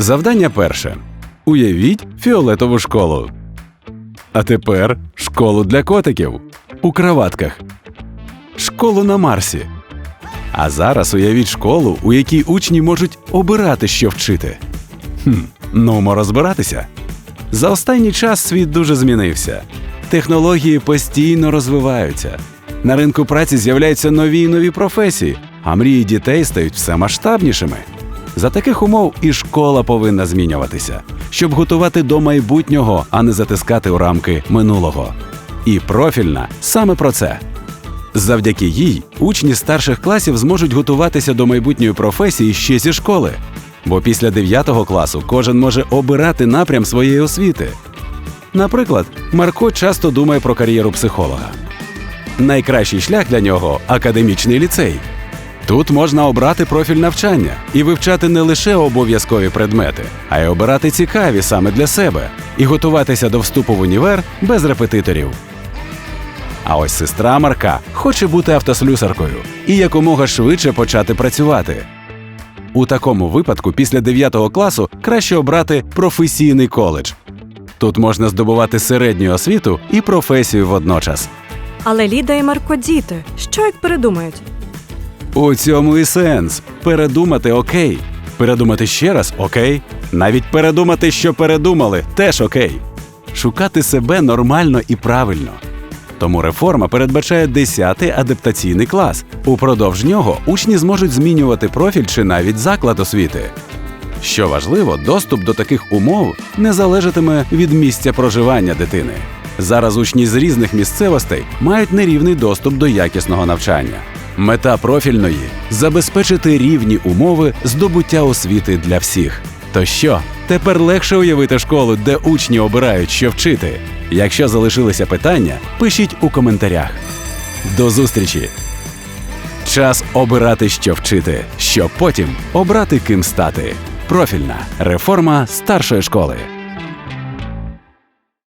Завдання перше. Уявіть фіолетову школу. А тепер школу для котиків у краватках. Школу на Марсі. А зараз уявіть школу, у якій учні можуть обирати, що вчити. Хм, ну, розбиратися. За останній час світ дуже змінився. Технології постійно розвиваються. На ринку праці з'являються нові й нові професії, а мрії дітей стають все масштабнішими. За таких умов і школа повинна змінюватися, щоб готувати до майбутнього, а не затискати у рамки минулого. І профільна саме про це. Завдяки їй учні старших класів зможуть готуватися до майбутньої професії ще зі школи. Бо після 9 класу кожен може обирати напрям своєї освіти. Наприклад, Марко часто думає про кар'єру психолога. Найкращий шлях для нього академічний ліцей. Тут можна обрати профіль навчання і вивчати не лише обов'язкові предмети, а й обирати цікаві саме для себе і готуватися до вступу в універ без репетиторів. А ось сестра Марка хоче бути автослюсаркою і якомога швидше почати працювати. У такому випадку, після 9 класу краще обрати професійний коледж. Тут можна здобувати середню освіту і професію водночас. Але Ліда і Марко діти. Що як передумають? У цьому і сенс. Передумати окей. Передумати ще раз окей. Навіть передумати, що передумали, теж окей. Шукати себе нормально і правильно. Тому реформа передбачає 10-й адаптаційний клас. Упродовж нього учні зможуть змінювати профіль чи навіть заклад освіти. Що важливо, доступ до таких умов не залежатиме від місця проживання дитини. Зараз учні з різних місцевостей мають нерівний доступ до якісного навчання. Мета профільної забезпечити рівні умови здобуття освіти для всіх. То що, тепер легше уявити школу, де учні обирають, що вчити. Якщо залишилися питання, пишіть у коментарях. До зустрічі! Час обирати, що вчити, щоб потім обрати ким стати. Профільна реформа старшої школи.